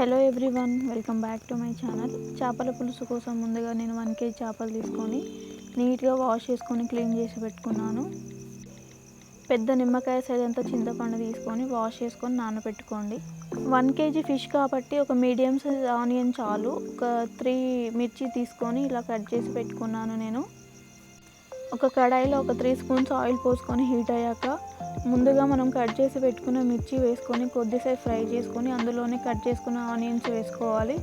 Hello everyone welcome back to my channel. చేపల పులుసు కోసం ముందుగా నేను వన్ కేజీ చేపలు తీసుకొని నీట్గా వాష్ చేసుకొని క్లీన్ చేసి పెట్టుకున్నాను. పెద్ద నిమ్మకాయ సైజ్ అంతా చింతపండు తీసుకొని వాష్ చేసుకొని నానబెట్టుకోండి. వన్ కేజీ ఫిష్ కాబట్టి ఒక మీడియం సైజ్ ఆనియన్ చాలు ఒక త్రీ మిర్చి తీసుకొని ఇలా కట్ చేసి పెట్టుకున్నాను నేను. ఒక కడాయిలో ఒక త్రీ స్పూన్స్ ఆయిల్ పోసుకొని హీట్ అయ్యాక ముందుగా మనం కట్ చేసి పెట్టుకున్న మిర్చి వేసుకొని కొద్దిసేపు ఫ్రై చేసుకొని అందులోనే కట్ చేసుకున్న ఆనియన్స్ వేసుకోవాలి.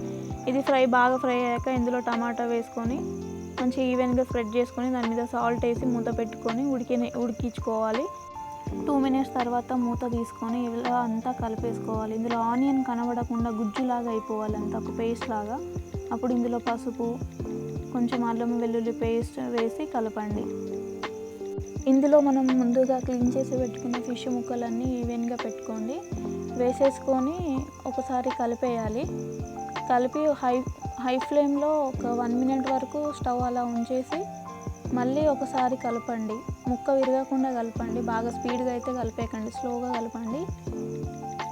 ఇది ఫ్రై బాగా ఫ్రై అయ్యాక ఇందులో టమాటా వేసుకొని మంచి ఈవెన్గా స్ప్రెడ్ చేసుకొని దాని మీద సాల్ట్ వేసి మూత పెట్టుకొని ఉడికి ఉడికించుకోవాలి. టూ మినిట్స్ తర్వాత మూత తీసుకొని ఇలా అంతా కలిపేసుకోవాలి. ఇందులో ఆనియన్ కనబడకుండా గుజ్జులాగా అయిపోవాలి అంతా ఒక పేస్ట్ లాగా. అప్పుడు ఇందులో పసుపు కొంచెం అల్లం వెల్లుల్లి పేస్ట్ వేసి కలపండి. ఇందులో మనం ముందుగా క్లీన్ చేసి పెట్టుకున్న ఫిష్ ముక్కలన్నీ ఈవెన్గా పెట్టుకోండి. వేసేసుకొని ఒకసారి కలిపేయాలి. కలిపి హై హై ఫ్లేమ్లో ఒక వన్ మినిట్ వరకు స్టవ్ అలా ఉంచేసి మళ్ళీ ఒకసారి కలపండి. ముక్క విరగకుండా కలపండి. బాగా స్పీడ్గా అయితే కలిపేయకండి. స్లోగా కలపండి.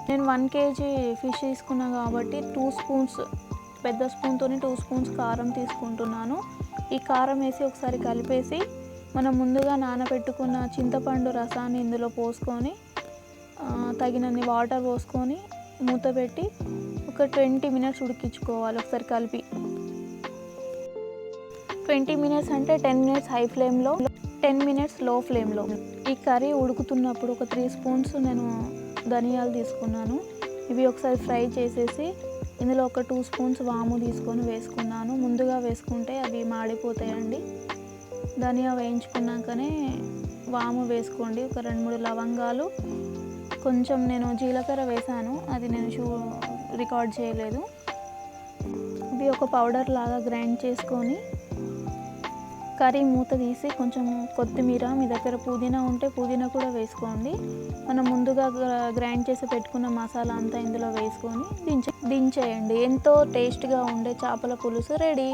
నేను వన్ కేజీ ఫిష్ తీసుకున్నా కాబట్టి టూ స్పూన్స్ పెద్ద స్పూన్తో టూ స్పూన్స్ కారం తీసుకుంటున్నాను. ఈ కారం వేసి ఒకసారి కలిపేసి మనం ముందుగా నానబెట్టుకున్న చింతపండు రసాన్ని ఇందులో పోసుకొని తగినన్ని వాటర్ పోసుకొని మూత పెట్టి ఒక ట్వంటీ మినిట్స్ ఉడికించుకోవాలి ఒకసారి కలిపి. ట్వంటీ మినిట్స్ అంటే టెన్ మినిట్స్ హై ఫ్లేమ్లో టెన్ మినిట్స్లో ఫ్లేమ్లో. ఈ కర్రీ ఉడుకుతున్నప్పుడు ఒక త్రీ స్పూన్స్ నేను ధనియాలు తీసుకున్నాను. ఇవి ఒకసారి ఫ్రై చేసేసి ఇందులో ఒక టూ స్పూన్స్ వాము తీసుకొని వేసుకున్నాను. ముందుగా వేసుకుంటే అవి మాడిపోతాయండి. ధనియా వేయించుకున్నాకనే వాము వేసుకోండి. ఒక రెండు మూడు లవంగాలు. కొంచెం నేను జీలకర్ర వేసాను. అది నేను షూ రికార్డ్ చేయలేదు. ఇది ఒక పౌడర్ లాగా గ్రైండ్ చేసుకొని కర్రీ మూత తీసి కొంచెం కొత్తిమీర మీ దగ్గర పుదీనా ఉంటే పుదీనా కూడా వేసుకోండి. మనం ముందుగా గ్రైండ్ చేసి పెట్టుకున్న మసాలా అంతా ఇందులో వేసుకొని దించే దించేయండి. ఎంతో టేస్ట్గా ఉండే చేపల పులుసు రెడీ.